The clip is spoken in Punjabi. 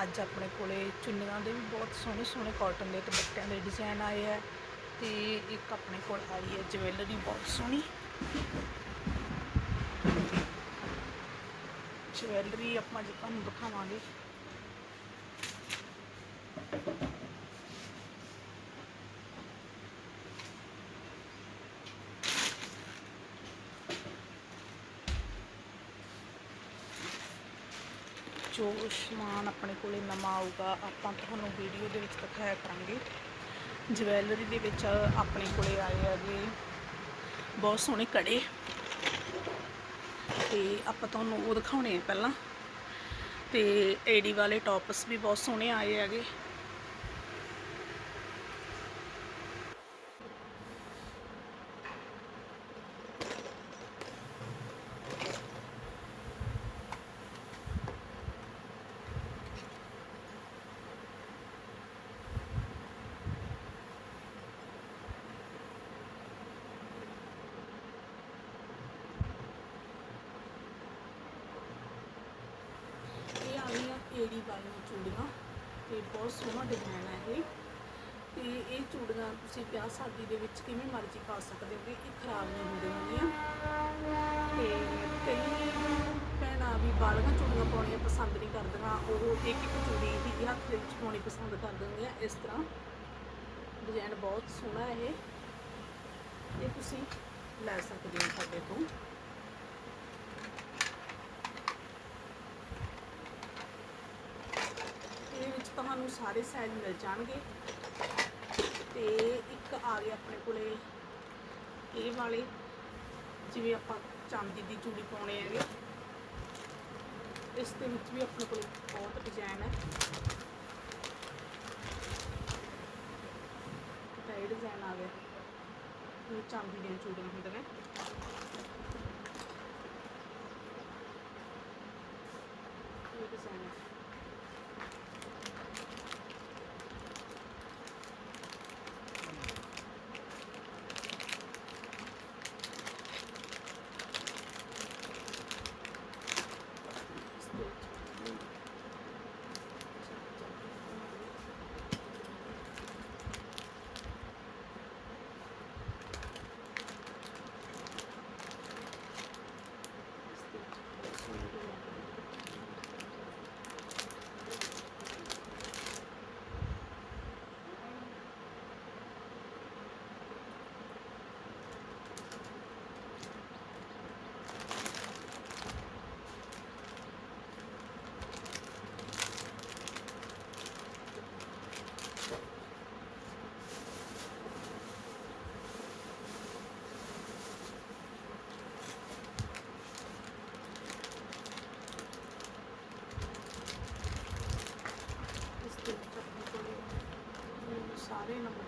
ਅੱਜ ਆਪਣੇ ਕੋਲੇ ਚੁੰਨੀਆਂ ਦੇ ਵੀ ਬਹੁਤ ਸੋਹਣੇ ਸੋਹਣੇ ਕਾਟਨ ਦੇ ਦੁਪੱਟਿਆਂ ਦੇ ਡਿਜ਼ਾਈਨ ਆਏ ਆ ਤੇ ਇੱਕ ਆਪਣੇ ਕੋਲ ਆਈ ਹੈ ਜਵੈਲਰੀ ਬਹੁਤ ਸੋਹਣੀ। ਜਵੈਲਰੀ ਆਪਾਂ ਅੱਜ ਤੁਹਾਨੂੰ ਦਿਖਾਵਾਂਗੇ। ਜੋ ਸਮਾਨ ਆਪਣੇ ਕੋਲੇ ਨਵਾਂ ਆਊਗਾ, ਆਪਾਂ ਤੁਹਾਨੂੰ ਵੀਡੀਓ ਦੇ ਵਿੱਚ ਦਿਖਾਇਆ ਕਰਾਂਗੇ। ਜਵੈਲਰੀ ਦੇ ਵਿੱਚ ਆਪਣੇ ਕੋਲੇ ਆਏ ਹੈਗੇ ਬਹੁਤ ਸੋਹਣੇ ਕੜੇ। ਤੇ ਆਪਾਂ ਤੁਹਾਨੂੰ ਉਹ ਦਿਖਾਉਣੇ ਆ ਪਹਿਲਾਂ। ਤੇ ਏਡੀ ਵਾਲੇ ਟੌਪਸ ਵੀ ਬਹੁਤ ਸੋਹਣੇ ਆਏ ਹੈਗੇ ਇਹ ਆ ਗਈਆਂ ਏਡੀ ਚੂੜੀਆਂ, ਤੇ ਬਹੁਤ ਸੋਹਣਾ ਡਿਜ਼ਾਈਨ ਹੈ ਇਹ। ਤੇ ਇਹ ਚੂੜੀਆਂ ਤੁਸੀਂ ਵਿਆਹ ਸ਼ਾਦੀ ਦੇ ਵਿੱਚ ਕਿਵੇਂ ਮਰਜ਼ੀ ਪਾ ਸਕਦੇ ਹੋ, ਇਹ ਖਰਾਬ ਨਹੀਂ ਹੁੰਦੀਆਂ ਹੈਗੀਆਂ ਤੇ ਕਈ ਭੈਣਾਂ ਵੀ ਬਾਲੀਆਂ ਚੂੜੀਆਂ ਪਾਉਣੀਆਂ ਪਸੰਦ ਨਹੀਂ ਕਰਦੀਆਂ, ਉਹ ਇੱਕ ਇੱਕ ਚੂੜੀ ਹੀ ਹੱਥ ਦੇ ਵਿੱਚ ਪਾਉਣੀ ਪਸੰਦ ਕਰ ਦਿੰਦੀਆਂ, ਇਸ ਤਰ੍ਹਾਂ। ਡਿਜ਼ਾਈਨ ਬਹੁਤ ਸੋਹਣਾ ਇਹ। ਇਹ ਤੁਸੀਂ ਲੈ ਸਕਦੇ ਹੋ ਸਾਡੇ ਤੋਂ ਇਹਦੇ ਵਿੱਚ ਤੁਹਾਨੂੰ ਸਾਰੇ ਸਾਈਜ਼ ਮਿਲ ਜਾਣਗੇ। ਤੇ ਇੱਕ ਆ ਗਿਆ ਆਪਣੇ ਕੋਲੇ ਇਹ ਵਾਲੇ, ਜਿਵੇਂ ਆਪਾਂ ਚਾਂਦੀ ਦੀ ਚੂੜੀ ਪਾਉਣੇ ਹੈਗੇ। ਇਸ ਦੇ ਵਿੱਚ ਵੀ ਆਪਣੇ ਕੋਲ ਬਹੁਤ ਡਿਜ਼ਾਈਨ ਹੈ। ਤਾਂ ਇਹ ਡਿਜ਼ਾਈਨ ਆ ਗਿਆ। ਇਹ ਚਾਂਦੀ ਦੀਆਂ ਚੂੜੀਆਂ ਹੁੰਦੀਆਂ ਇਹ ਡਿਜ਼ਾਈਨ ਹੈ அப்படியே நம்ம